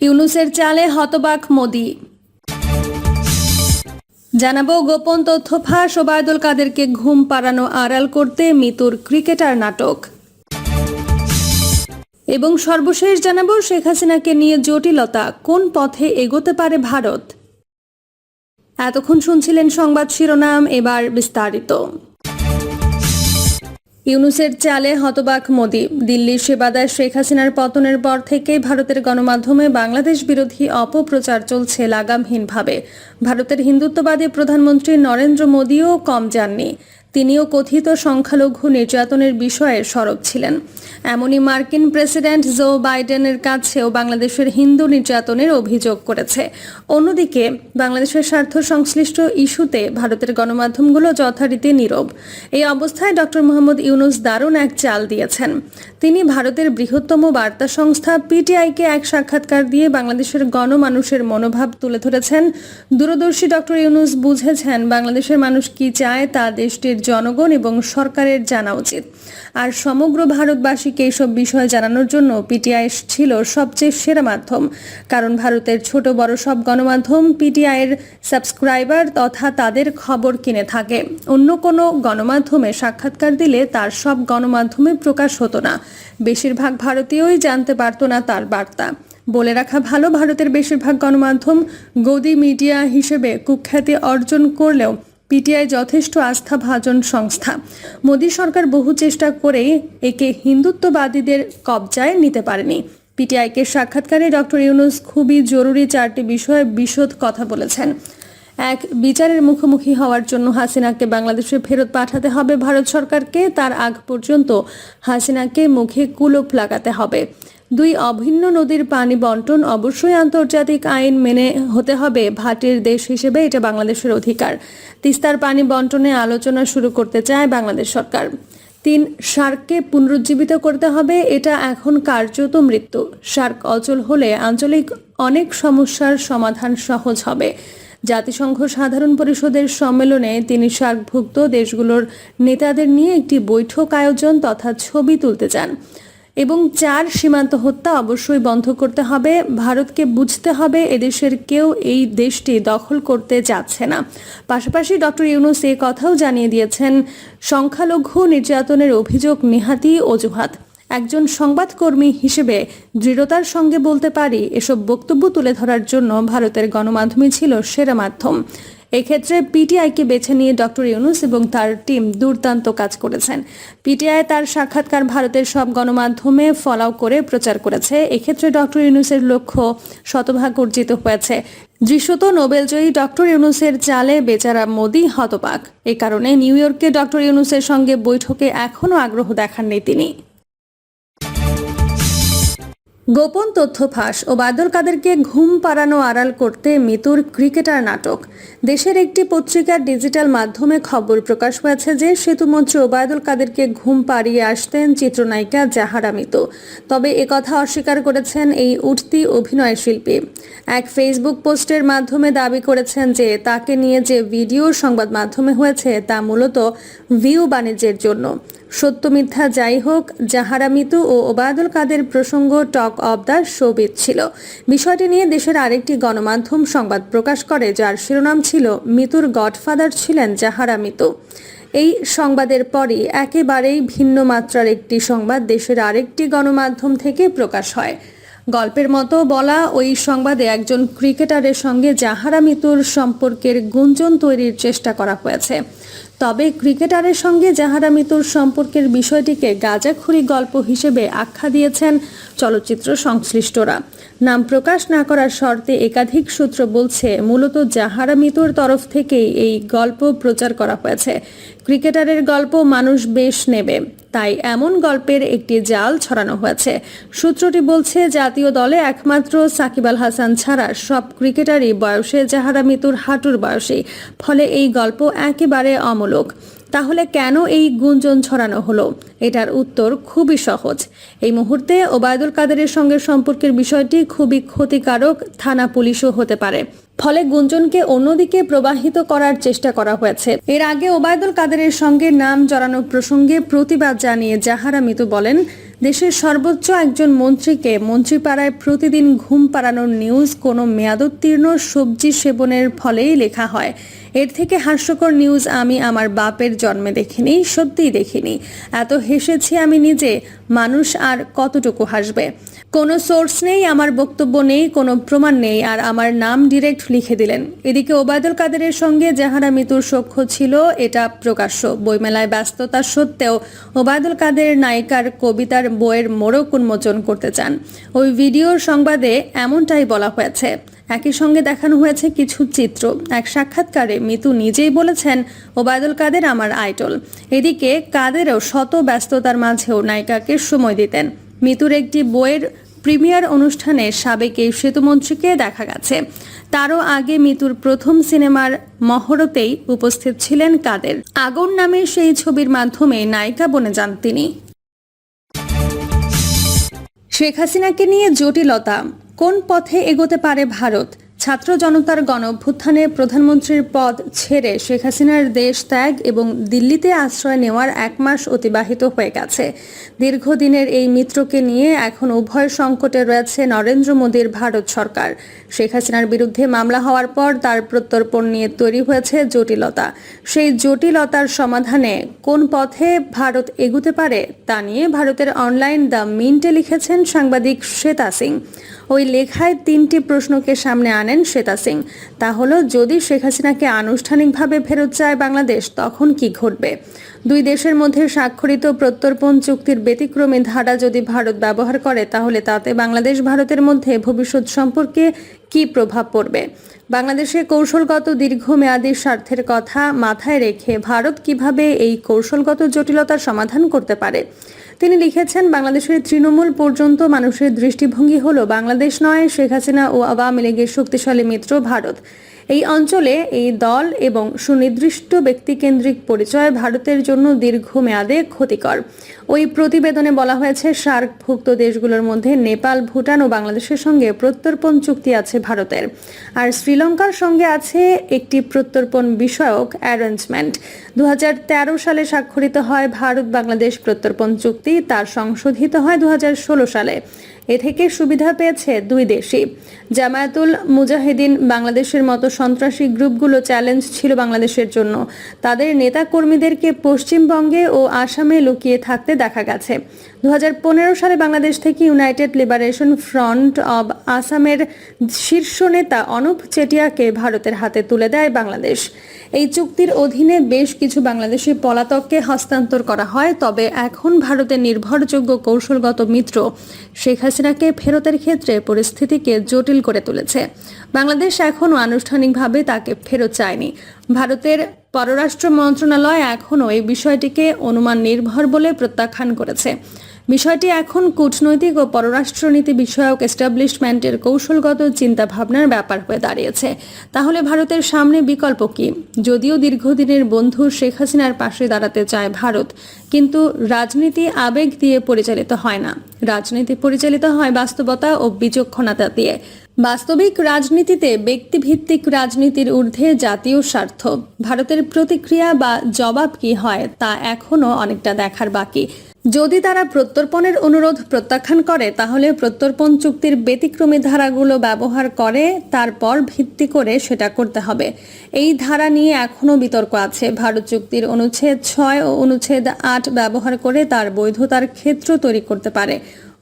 ইউনুসের চালে হতবাক মোদি। জানাব গোপন তথ্য ফাঁস ওবায়দুল কাদেরকে ঘুম পাড়ানো আড়াল করতে মিতুর ক্রিকেটার নাটক। এবং সর্বশেষ জানাব শেখ হাসিনাকে নিয়ে জটিলতা, কোন পথে এগোতে পারে ভারত? এতক্ষণ শুনছিলেন সংবাদ শিরোনাম, এবার বিস্তারিত। ইউনুসের চালে হতবাক মোদী। দিল্লির সেবাদায় শেখ হাসিনার পতনের পর থেকে ভারতের গণমাধ্যমে বাংলাদেশ বিরোধী অপপ্রচার চলছে লাগামহীনভাবে। ভারতের হিন্দুত্ববাদী প্রধানমন্ত্রী নরেন্দ্র মোদীও কম যাননি। তিনিও কথিত সংখ্যালঘু নির্যাতনের বিষয়ে সরব ছিলেন। এমনই মার্কিন প্রেসিডেন্ট জো বাইডেনের কাছেও বাংলাদেশের হিন্দু নির্যাতনের অভিযোগ করেছে। অন্যদিকে, বাংলাদেশের স্বার্থ সংশ্লিষ্ট ইস্যুতে ভারতের গণমাধ্যমগুলো যথারীতি নীরব। এই অবস্থায় ডক্টর মোহাম্মদ ইউনুস দারুণ এক চাল দিয়েছেন। তিনি ভারতের বৃহত্তম বার্তা সংস্থা পিটিআইকে এক সাক্ষাৎকার দিয়ে বাংলাদেশের গণমানুষের মনোভাব তুলে ধরেছেন। দূরদর্শী ডক্টর ইউনুস বুঝেছেন বাংলাদেশের মানুষ কি চায় তা দেশটির জনগণ এবং সরকারের জানা উচিত। আর সমগ্র ভারতবাসীকে এইসব বিষয় জানানোর জন্য পিটিআই ছিল সবচেয়ে সেরা মাধ্যম। কারণ ভারতের ছোট বড় সব গণমাধ্যম পিটিআই এর সাবস্ক্রাইবার তথা তাদের খবর কিনে থাকে। অন্য কোনো গণমাধ্যমে সাক্ষাৎকার দিলে তার সব গণমাধ্যমে প্রকাশ হতো না। বেশিরভাগ ভারতীয়ই জানতে পারতো না তার বার্তা। বলে রাখা ভালো, ভারতের বেশিরভাগ গণমাধ্যম গদি মিডিয়া হিসেবে কুখ্যাতি অর্জন করলেও পিটিআই যথেষ্ট আস্থাভাজন সংস্থা। মোদী সরকার বহু চেষ্টা করেই একে হিন্দুত্ববাদীদের কবজায় নিতে পারেনি। পিটিআইকে সাক্ষাৎকারে ডক্টর ইউনুস খুবই জরুরি চারটি বিষয়ে বিশদ কথা বলেছেন। এক, বিচারের মুখোমুখি হওয়ার জন্য হাসিনাকে বাংলাদেশে ফেরত পাঠাতে হবে ভারত সরকারকে। তার আগ পর্যন্ত হাসিনাকে মুখে কুলুপ লাগাতে হবে। দুই অভিন্ন নদীর পানি বন্টন অবশ্যই আন্তর্জাতিক আইন মেনে হতে হবে। ভাটির দেশ হিসেবে এটা বাংলাদেশের অধিকার। তিস্তার পানি বন্টনে আলোচনা শুরু করতে চায় বাংলাদেশ সরকার। তিন, সার্ককে পুনরুজ্জীবিত করতে হবে, এটা এখন কার্যত মৃত্যু। সার্ক অচল হলে আঞ্চলিক অনেক সমস্যার সমাধান সহজ হবে। জাতিসংঘ সাধারণ পরিষদের সম্মেলনে তিনি সার্কভুক্ত দেশগুলোর নেতাদের নিয়ে একটি বৈঠক আয়োজন তথা ছবি তুলতে চান। এবং চার, সীমান্ত হত্যা অবশ্যই বন্ধ করতে হবে। ভারতকে বুঝতে হবে এদেশের কেউ এই দেশটি দখল করতে যাচ্ছে না। পাশাপাশি ডক্টর ইউনুস এ কথাও জানিয়ে দিয়েছেন, সংখ্যালঘু নির্যাতনের অভিযোগ নেহাতি অজুহাত। একজন সংবাদকর্মী হিসেবে দৃঢ়তার সঙ্গে বলতে পারি, এসব বক্তব্য তুলে ধরার জন্য ভারতের গণমাধ্যমই ছিল সেরা মাধ্যম। এক্ষেত্রে পিটিআইকে বেছে নিয়ে ডক্টর ইউনুস এবং তার টিম দুর্দান্ত কাজ করেছেন। পিটিআই তার সাক্ষাৎকার ভারতের সব গণমাধ্যমে ফলাও করে প্রচার করেছে। এক্ষেত্রে ডক্টর ইউনুসের লক্ষ্য শতভাগ অর্জিত হয়েছে। দৃশ্যত নোবেলজয়ী ডক্টর ইউনুসের চালে বেচারা মোদি হতবাক। এ কারণে নিউ ইয়র্কে ডক্টর ইউনুসের সঙ্গে বৈঠকে এখনও আগ্রহ দেখাননি তিনি। গোপন তথ্য ফাঁস ও বাদল কাদেরকে ঘুম পাড়ানো আড়াল করতে মিতুর ক্রিকেটার নাটক। দেশের একটি পত্রিকার ডিজিটাল মাধ্যমে খবর প্রকাশ হয়েছে যে, সেতুমন্ত্রী ওবায়দুল কাদেরকে ঘুম পাড়িয়ে আসতেন চিত্রনায়িকা জাহারা মিতু। তবে একথা অস্বীকার করেছেন এই উঠতি অভিনয় শিল্পী। এক ফেসবুক পোস্টের মাধ্যমে দাবি করেছেন যে, তাকে নিয়ে যে ভিডিও সংবাদ মাধ্যমে হয়েছে, তা মূলত ভিউ বাণিজ্যের জন্য। সত্য মিথ্যা যাই হোক জাহারা মিতু ও ওবায়দুল কাদের প্রসঙ্গ টক অব দ্য শোবিত ছিল। বিষয়টি নিয়ে দেশের আরেকটি গণমাধ্যম সংবাদ প্রকাশ করে, যার শিরোনাম ছিল, মিতুর গডফাদার ছিলেন জাহারা মিতু। এই সংবাদের পরই একেবারেই ভিন্ন মাত্রার একটি সংবাদ দেশের আরেকটি গণমাধ্যম থেকে প্রকাশ হয়। গল্পের মতো বলা, ওই সংবাদে একজন ক্রিকেটারের সঙ্গে জাহারা মিতুর সম্পর্কের গুঞ্জন তৈরির চেষ্টা করা হয়েছে। তবে ক্রিকেটারের সঙ্গে জাহারা মিতুর সম্পর্কের বিষয়টিকে গাজাখুরি গল্প হিসেবে আখ্যা দিয়েছেন চলচ্চিত্র সংশ্লিষ্টরা। নাম প্রকাশ না করার শর্তে একাধিক সূত্র বলছে, মূলত জাহারা মিতুর তরফ থেকেই এই গল্প প্রচার করা হয়েছে। ক্রিকেটারের গল্প মানুষ বেশ নেবে। তাই এমন গল্পের একটি জাল ছড়ানো হয়েছে। সূত্রটি বলছে, জাতীয় দলে একমাত্র সাকিব আল হাসান ছাড়া সব ক্রিকেটারই বয়সে জাহারা মিতুর হাঁটুর বয়সী, ফলে এই গল্প একেবারে অমূলক। তাহলে কেন এই গুঞ্জন ছড়ানো হলো? এটার উত্তর খুবই সহজ। এই মুহূর্তে ওবায়দুল কাদেরের সঙ্গে সম্পর্কের বিষয়টি খুবই ক্ষতিকারক থানা পুলিশও হতে পারে। ফলে গুঞ্জনকে অন্যদিকে প্রবাহিত করার চেষ্টা করা হয়েছে। এর আগে ওবায়দুল কাদেরের সঙ্গে নাম জড়ানো প্রসঙ্গে প্রতিবাদ জানিয়ে জাহারা মিতু বলেন, দেশের সর্বোচ্চ একজন মন্ত্রীকে মন্ত্রীপাড়ায় প্রতিদিন ঘুম পাড়ানোর নিউজ কোনো মেয়াদোত্তীর্ণ সবজি সেবনের ফলেই লেখা হয়। এর থেকে হাস্যকর নিউজ আমি আমার বাপের জন্মে দেখিনি, সত্যিই দেখিনি। এত হেসেছি আমি নিজে, মানুষ আর কতটুকু হাসবে? কোনো সোর্স নেই, আমার বক্তব্য নেই, কোনো প্রমাণ নেই, আর আমার নাম ডিরেক্ট লিখে দিলেন। এদিকে ওবায়দুল কাদেরের সঙ্গে যাহারা মৃত্যুর সখ্য ছিল, এটা প্রকাশ্য। বইমেলায় ব্যস্ততা সত্ত্বেও ওবায়দুল কাদের নায়িকার কবিতার বইয়ের মোড়ক উন্মোচন করতে চান। ওই ভিডিওর সংবাদে এমনটাই বলা হয়েছে একই সঙ্গে দেখানো হয়েছে কিছু চিত্র। এক সাক্ষাৎকারে মিতু নিজেই বলেছেন, ওবায়দুল কাদের আমার আইডল। এদিকে কাদেরও শত ব্যস্ততার মাঝেও নায়িকাকে সময় দিতেন। মিতুর একটি বইয়ের প্রিমিয়ার অনুষ্ঠানে সাবেক এই সেতুমন্ত্রীকে দেখা গেছে। তারও আগে মিতুর প্রথম সিনেমার মহরতেই উপস্থিত ছিলেন কাদের। আগুন নামে সেই ছবির মাধ্যমে নায়িকা বনে যান তিনি। শেখ হাসিনাকে নিয়ে জটিলতা। কোন পথে এগোতে পারে ভারত? ছাত্র জনতার গণ অভ্যুত্থানে প্রধানমন্ত্রীর পদ ছেড়ে শেখ হাসিনার দেশ ত্যাগ এবং দিল্লিতে আশ্রয় নেওয়ার এক মাস অতিবাহিত হয়ে গেছে। দীর্ঘদিনের এই মিত্রকে নিয়ে এখন উভয় সংকটে রয়েছে নরেন্দ্র মোদীর ভারত সরকার। শেখ হাসিনার বিরুদ্ধে মামলা হওয়ার পর তার প্রত্যর্পণ নিয়ে তৈরি হয়েছে জটিলতা। সেই জটিলতার সমাধানে কোন পথে ভারত এগুতে পারে তা নিয়ে ভারতের অনলাইন দ্য মিন্টে লিখেছেন সাংবাদিক শ্বেতা সিং। ওই লেখায় তিনটি প্রশ্নকে সামনে আনেন শ্বেতা সিং। তা হলো, যদি শেখ হাসিনাকে আনুষ্ঠানিকভাবে ফেরত চায় বাংলাদেশ, তখন কি ঘটবে? দুই দেশের মধ্যে স্বাক্ষরিত প্রত্যর্পণ চুক্তির ব্যতিক্রমী ধারা যদি ভারত ব্যবহার করে, তাহলে তাতে বাংলাদেশ ভারতের মধ্যে ভবিষ্যৎ সম্পর্কে কি প্রভাব পড়বে? বাংলাদেশে কৌশলগত দীর্ঘমেয়াদী স্বার্থের কথা মাথায় রেখে ভারত কীভাবে এই কৌশলগত জটিলতার সমাধান করতে পারে? তিনি লিখেছেন, বাংলাদেশের তৃণমূল পর্যন্ত মানুষের দৃষ্টিভঙ্গি হল বাংলাদেশ নয়, শেখ হাসিনা ও আওয়ামী লীগের শক্তিশালী মিত্র ভারত। এই অঞ্চলে এই দল এবং সুনির্দিষ্ট ব্যক্তিকেন্দ্রিক পরিচয় ভারতের জন্য দীর্ঘমেয়াদে ক্ষতিকর। ওই প্রতিবেদনে বলা হয়েছে, সার্কভুক্ত দেশগুলোর মধ্যে নেপাল, ভুটান ও বাংলাদেশের সঙ্গে প্রত্যর্পণ চুক্তি আছে ভারতের। আর শ্রীলঙ্কার সঙ্গে আছে একটি প্রত্যর্পণ বিষয়ক অ্যারেঞ্জমেন্ট দু হাজার তেরো সালে স্বাক্ষরিত হয় ভারত বাংলাদেশ প্রত্যর্পণ চুক্তি, তার সংশোধিত হয় দু হাজার ষোলো সালে। এ থেকে সুবিধা পেয়েছে দুই দেশই। জামায়াতুল মুজাহিদিন বাংলাদেশের মতো সন্ত্রাসী গ্রুপগুলো চ্যালেঞ্জ ছিল বাংলাদেশের জন্য। তাদের নেতা কর্মীদেরকে পশ্চিমবঙ্গে ও আসামে লুকিয়ে থাকতে দেখা গেছে। দু সালে বাংলাদেশ থেকে ইউনাইটেড লিবারেশন ফ্রন্ট অব আসামের শীর্ষ নেতা অনুপ চেটিয়াকে ভারতের হাতে তুলে দেয় বাংলাদেশ। এই চুক্তির অধীনে বেশ কিছু বাংলাদেশি পলাতককে হস্তান্তর করা হয়, তবে এখন ভারতের নির্ভরযোগ্য কৌশলগত মিত্র শেখ হাসিনাকে ফেরতের ক্ষেত্রে পরিস্থিতিকে জটিল করে তুলেছে। বাংলাদেশ এখনও আনুষ্ঠানিকভাবে তাকে ফেরত চায়নি। ভারতের পররাষ্ট্র মন্ত্রণালয় এখনও এই বিষয়টিকে অনুমান নির্ভর বলে প্রত্যাখ্যান করেছে। বিষয়টি এখন কূটনৈতিক ও পররাষ্ট্রনীতি বিষয়ক এস্টাবলিশমেন্টের কৌশলগত চিন্তাভাবনার ব্যাপার হয়ে দাঁড়িয়েছে। তাহলে ভারতের সামনে বিকল্প কি? যদিও দীর্ঘদিনের বন্ধু শেখ হাসিনার পাশে দাঁড়াতে চায় ভারত, কিন্তু রাজনীতি আবেগ দিয়ে পরিচালিত হয় না। রাজনীতি পরিচালিত হয় বাস্তবতা ও বিচক্ষণতা দিয়ে। বাস্তবিক রাজনীতিতে ব্যক্তিভিত্তিক রাজনীতির ঊর্ধ্বে জাতীয় স্বার্থ। ভারতের প্রতিক্রিয়া বা জবাব কি হয় তা এখনও অনেকটা দেখার বাকি। যদি তারা প্রত্যর্পণের অনুরোধ প্রত্যাখ্যান করে, তাহলে প্রত্যর্পণ চুক্তির ব্যতিক্রমী ধারাগুলো ব্যবহার করে তারপর ভিত্তি করে সেটা করতে হবে। এই ধারা নিয়ে এখনও বিতর্ক আছে। ভারত চুক্তির অনুচ্ছেদ ছয় ও অনুচ্ছেদ আট ব্যবহার করে তার বৈধতার ক্ষেত্র তৈরি করতে পারে।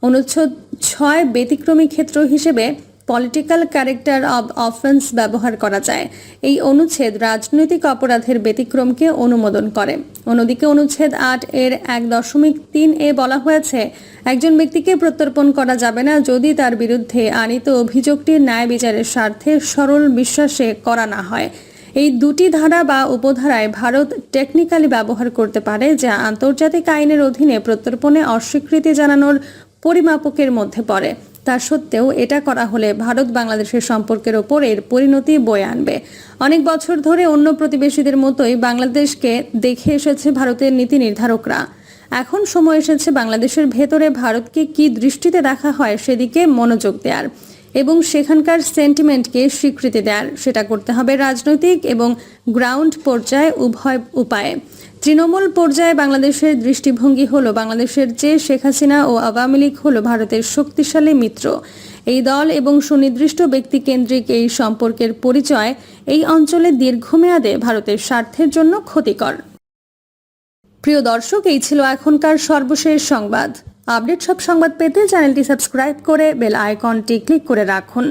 অনুচ্ছেদ ছয় ব্যতিক্রমী ক্ষেত্র হিসেবে পলিটিক্যাল ক্যারেক্টার অব অফেন্স ব্যবহার করা যায়। এই অনুচ্ছেদ রাজনৈতিক অপরাধের ব্যতিক্রমকে অনুমোদন করে। অন্যদিকে অনুচ্ছেদ আট এর এক দশমিক তিন এ বলা হয়েছে, একজন ব্যক্তিকে প্রত্যর্পণ করা যাবে না যদি তার বিরুদ্ধে আনিত অভিযোগটি ন্যায় বিচারের স্বার্থে সরল বিশ্বাসে করা না হয়। এই দুটি ধারা বা উপধারায় ভারত টেকনিক্যালি ব্যবহার করতে পারে, যা আন্তর্জাতিক আইনের অধীনে প্রত্যর্পণে অস্বীকৃতি জানানোর পরিমাপকের মধ্যে পড়ে। তা সত্ত্বেও এটা করা হলে ভারত বাংলাদেশের সম্পর্কের ওপর এর পরিণতি বয়ে আনবে। অনেক বছর ধরে অন্য প্রতিবেশীদের মতোই বাংলাদেশকে দেখে এসেছে ভারতের নীতি নির্ধারকরা। এখন সময় এসেছে বাংলাদেশের ভেতরে ভারতকে কি দৃষ্টিতে দেখা হয় সেদিকে মনোযোগ দেওয়ার এবং সেখানকার সেন্টিমেন্টকে স্বীকৃতি দেওয়ার সেটা করতে হবে রাজনৈতিক এবং গ্রাউন্ড পর্যায়ে উভয় উপায়ে। তৃণমূল পর্যায়ে বাংলাদেশের দৃষ্টিভঙ্গি হলো বাংলাদেশের চেয়ে শেখ হাসিনা ও আওয়ামী লীগ হলো ভারতের শক্তিশালী মিত্র। এই দল এবং সুনির্দিষ্ট ব্যক্তিকেন্দ্রিক এই সম্পর্কের পরিচয় এই অঞ্চলে দীর্ঘমেয়াদে ভারতের স্বার্থের জন্য ক্ষতিকর। প্রিয় দর্শক, এই ছিল এখনকার সর্বশেষ সংবাদ। আপডেট সব সংবাদ পেতে চ্যানেলটি সাবস্ক্রাইব করে বেল আইকনটি ক্লিক করে রাখুন।